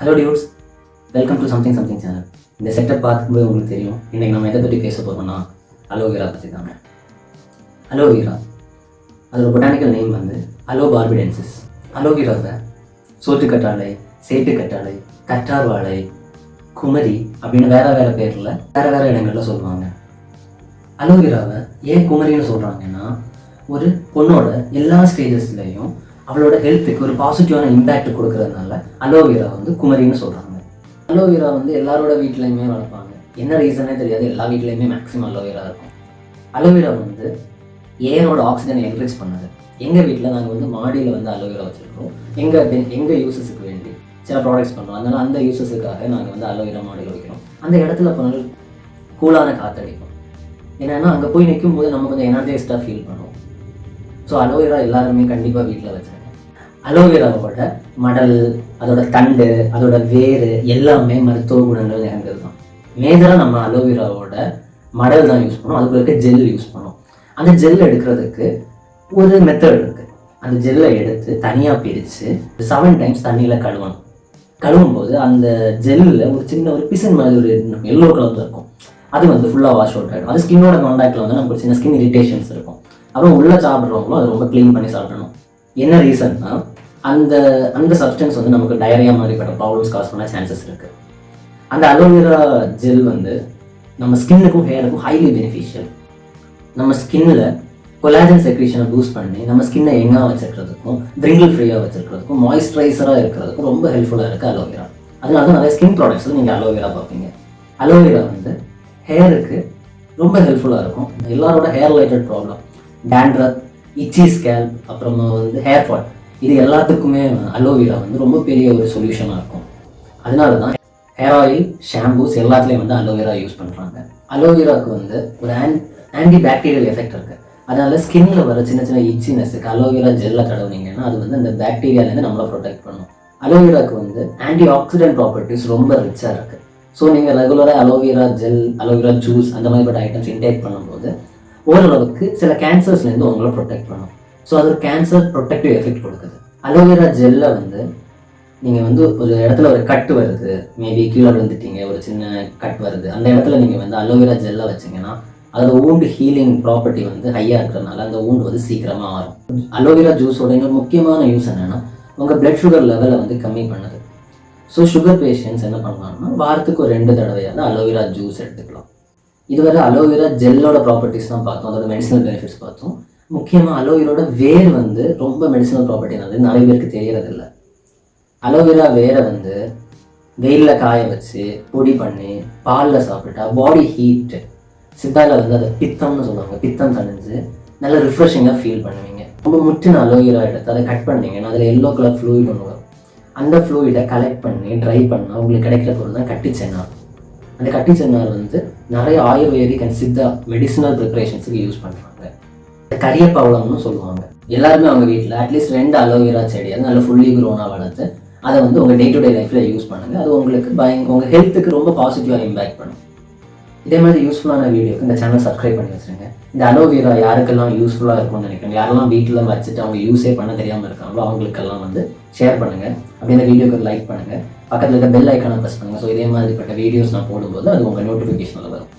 Hello dudes welcome to something something channel இந்த setup பார்க்கும்போது உங்களுக்கு தெரியும். இன்றைக்கி நம்ம எதை பற்றி பேச போகிறோம்னா அலோவேரா பற்றி தாங்க. அலோவேரா அதோட பொட்டானிக்கல் நேம் வந்து அலோ பார்பிடென்சிஸ் அலோவேராவை சோற்றுக்கற்றாழை சேட்டுக்கற்றாழை கற்றார் வாழை குமரி அப்படின்னு வேற வேற பேரில் வேறு வேறு இடங்களில் சொல்லுவாங்க. அலோவேராவை ஏன் குமரின்னு சொல்கிறாங்கன்னா ஒரு பொண்ணோட எல்லா ஸ்டேஜஸ்லேயும் அவளோட ஹெல்த்துக்கு ஒரு பாசிட்டிவான இம்பேக்ட் கொடுக்கறதுனால அலோவேரா வந்து குமரின்னு சொல்கிறாங்க அலோவேரா வந்து எல்லாரோட வீட்லையுமே வளர்ப்பாங்க. என்ன ரீசனே தெரியாது. எல்லா வீட்லையுமே மேக்ஸிமம் அலோவேரா இருக்கும். அலோவேரா வந்து ஏரோட ஆக்சிஜனை என்ரிச் பண்ணது. எங்கள் வீட்டில் நாங்கள் வந்து மாடியில் வந்து அலோவேரா வச்சுருக்கோம். எங்கள் எங்கள் யூசஸுக்கு வேண்டி சில ப்ராடக்ட்ஸ் பண்ணுறோம் அதனால் அந்த யூசஸுக்காக நாங்கள் வந்து அலோவேரா மாடியில் வைக்கிறோம். அந்த இடத்துல போனால் கூலான காற்றடிக்கும் ஏன்னா அங்கே போய் நிற்கும் போது நம்ம கொஞ்சம் எனர்ஜைஸ்டாக ஃபீல் பண்ணுவோம். ஸோ அலோவேரா எல்லாருமே கண்டிப்பாக வீட்டில் வச்சுருங்க. அலோவேராவோட மடல் அதோட தண்டு அதோட வேர் எல்லாமே மருத்துவ குணங்கள் நிறைந்தது தான். மேஜராக நம்ம அலோவேராவோட மடல் தான் யூஸ் பண்ணோம் அதுக்கு இருக்க ஜெல் யூஸ் பண்ணோம் அந்த ஜெல் எடுக்கிறதுக்கு ஒரு மெத்தட் இருக்குது அந்த ஜெல்லை எடுத்து தனியாக பிரித்து செவன் டைம்ஸ் தண்ணியில் கழுவணும். கழுவும் போது அந்த ஜெல்லில் ஒரு சின்ன ஒரு பிசன் மாதிரி ஒரு எல்லோ கலரில் இருக்கும். அது வந்து ஃபுல்லாக வாஷ் அவுட் ஆகிடும் அது ஸ்கின்னோட காண்டாக்டில் வந்து நமக்கு சின்ன ஸ்கின் இரிட்டேஷன்ஸ் இருக்கும். அப்புறம் உள்ளே சாப்பிட்றவங்களும் அதை ரொம்ப க்ளீன் பண்ணி சாப்பிடணும். என்ன ரீசன்னா அந்த அந்த சப்ஸ்டன்ஸ் வந்து நமக்கு டயரியா மாதிரிப்பட்ட ப்ராப்ளம்ஸ் காஸ் பண்ண சான்சஸ் இருக்குது அந்த அலோவேரா ஜெல் வந்து நம்ம ஸ்கின்னுக்கும் ஹேருக்கும் ஹைலி பெனிஃபிஷியல் நம்ம ஸ்கின்னில் கொலாஜன் செக்ரீஷனை பூஸ்ட் பண்ணி நம்ம ஸ்கின்னை எங்காக வச்சுருக்கிறதுக்கும் ட்ரிங்கிள் ஃப்ரீயாக வச்சுருக்கிறதுக்கும் மாய்ஸ்சரைசராக இருக்கிறதுக்கும் ரொம்ப ஹெல்ப்ஃபுல்லாக இருக்குது அலோவேரா அதனால தான் நிறைய ஸ்கின் ப்ராடக்ட்ஸில் நீங்கள் அலோவேரா பார்ப்பீங்க. அலோவேரா வந்து ஹேருக்கு ரொம்ப ஹெல்ப்ஃபுல்லாக இருக்கும். எல்லாரோட hair related problem dandruff itchy scalp அப்புறமா வந்து ஹேர் ஃபால் இது எல்லாத்துக்குமே அலோவேரா வந்து ரொம்ப பெரிய ஒரு சொல்யூஷனாக இருக்கும். அதனால தான் ஹேர் ஆயில் ஷாம்பூஸ் எல்லாத்துலேயும் வந்து அலோவேரா யூஸ் பண்ணுறாங்க அலோவேராவுக்கு வந்து ஒரு ஆன் ஆன்டி பாக்டீரியல் எஃபெக்ட் இருக்குது அதனால ஸ்கின்ல வர சின்ன சின்ன இச்சினஸுக்கு அலோவேரா ஜெல்லை தடவுனீங்கன்னா அது வந்து அந்த பாக்டீரியாலேருந்து நம்மளை ப்ரொடெக்ட் பண்ணும். அலோவேராக்கு வந்து ஆன்டி ஆக்சிடென்ட் ப்ராப்பர்ட்டிஸ் ரொம்ப ரிச்சாக இருக்குது ஸோ நீங்கள் ரெகுலராக அலோவேரா ஜெல் அலோவேரா ஜூஸ் அந்த மாதிரிப்பட்ட ஐட்டம்ஸ் இன்டேக் பண்ணும்போது ஓரளவுக்கு சில கேன்சர்ஸ்லேருந்து உங்களை ப்ரொடெக்ட் பண்ணும். ஸோ அது கேன்சர் ப்ரொடெக்டிவ் எஃபெக்ட் கொடுக்குது. அலோவேரா ஜெல்லை வந்து நீங்கள் வந்து ஒரு இடத்துல ஒரு கட் வருது. மேபி கீழே விழுந்துட்டீங்க ஒரு சின்ன கட் வருது. அந்த இடத்துல நீங்கள் வந்து அலோவேரா ஜெல்லை வச்சீங்கன்னா அதோட ஊண்டு ஹீலிங் ப்ராப்பர்ட்டி வந்து ஹையாக இருக்கிறதுனால அந்த ஊண்டு வந்து சீக்கிரமாக ஆகும் அலோவேரா ஜூஸோட இன்னொரு முக்கியமான யூஸ் என்னென்னா உங்கள் பிளட் சுகர் லெவலை வந்து கம்மி பண்ணுது. ஸோ சுகர் பேஷண்ட்ஸ் என்ன பண்ணலாம்னா வாரத்துக்கு ஒரு ரெண்டு தடவையாவது அலோவேரா ஜூஸ் எடுத்துக்கலாம். இதுவரை அலோவேரா ஜெல்லோட ப்ராப்பர்ட்டிஸ் தான் பார்த்தோம். அதோட மெடிசனல் பெனிஃபிட்ஸ் பார்த்தோம். முக்கியமாக அலோவேரோட வேர் வந்து ரொம்ப மெடிசனல் ப்ராப்பர்ட்டினால நிறைய பேருக்கு தெரியறதில்ல. அலோவேரா வேரை வந்து வெயிலில் காய வச்சு பொடி பண்ணி பாலில் சாப்பிட்டா பாடி ஹீட் சித்தால வந்து அதை பித்தம்னு சொல்லுவாங்க. பித்தம் தணிஞ்சு நல்ல ரிஃப்ரெஷிங்காக ஃபீல் பண்ணுவீங்க. ரொம்ப முற்றின அலோவேரா எடுத்து அதை கட் பண்ணீங்கன்னா அதில் எல்லோ கலர் ஃப்ளூயிட் ஒன்று வரும். அந்த ஃப்ளூயிடை கலெக்ட் பண்ணி ட்ரை பண்ணால் உங்களுக்கு கிடைக்கிற பொருள் தான் கட்டிச்சேன்னா அந்த கட்டி சென்னார் வந்து நிறைய ஆயுர்வேதிக் அண்ட் சித்தா மெடிசினல் ப்ரிப்பரேஷன்ஸுக்கு யூஸ் பண்ணுறாங்க கரியப்பவளம்னு சொல்லுவாங்க. எல்லாருமே அவங்க வீட்டில் அட்லீஸ்ட் ரெண்டு அலோவேரா செடி அது நல்லா ஃபுல்லி க்ரோனாக வளர்த்து அதை வந்து உங்கள் டே டு டே லைஃப்பில் யூஸ் பண்ணுங்கள் அது உங்களுக்கு பயங்க உங்கள் ஹெல்த்துக்கு ரொம்ப பாசிட்டிவாக இம்பேக்ட் பண்ணும். இதே மாதிரி யூஸ்ஃபுல்லான வீடியோக்கு இந்த சேனல் சப்ஸ்கிரைப் பண்ணி வச்சுருங்க. இந்த அலோவேரா யாருக்கெல்லாம் யூஸ்ஃபுல்லாக இருக்கும்னு நினைக்கிறேன் யாரெல்லாம் வீட்டில் வச்சுட்டு அவங்க யூஸே பண்ண தெரியாமல் இருக்காங்களோ அவங்களுக்கெல்லாம் வந்து ஷேர் பண்ணுங்கள் அப்படி இந்த வீடியோக்கு லைக் பண்ணுங்கள் பக்கத்தில் இருக்க பெல் ஐக்கானை ப்ரெஸ் பண்ணுங்கள் ஸோ இதே மாதிரிப்பட்ட வீடியோஸ் நான் போடும்போது அது உங்கள் நோட்டிஃபிகேஷனில் வரும்.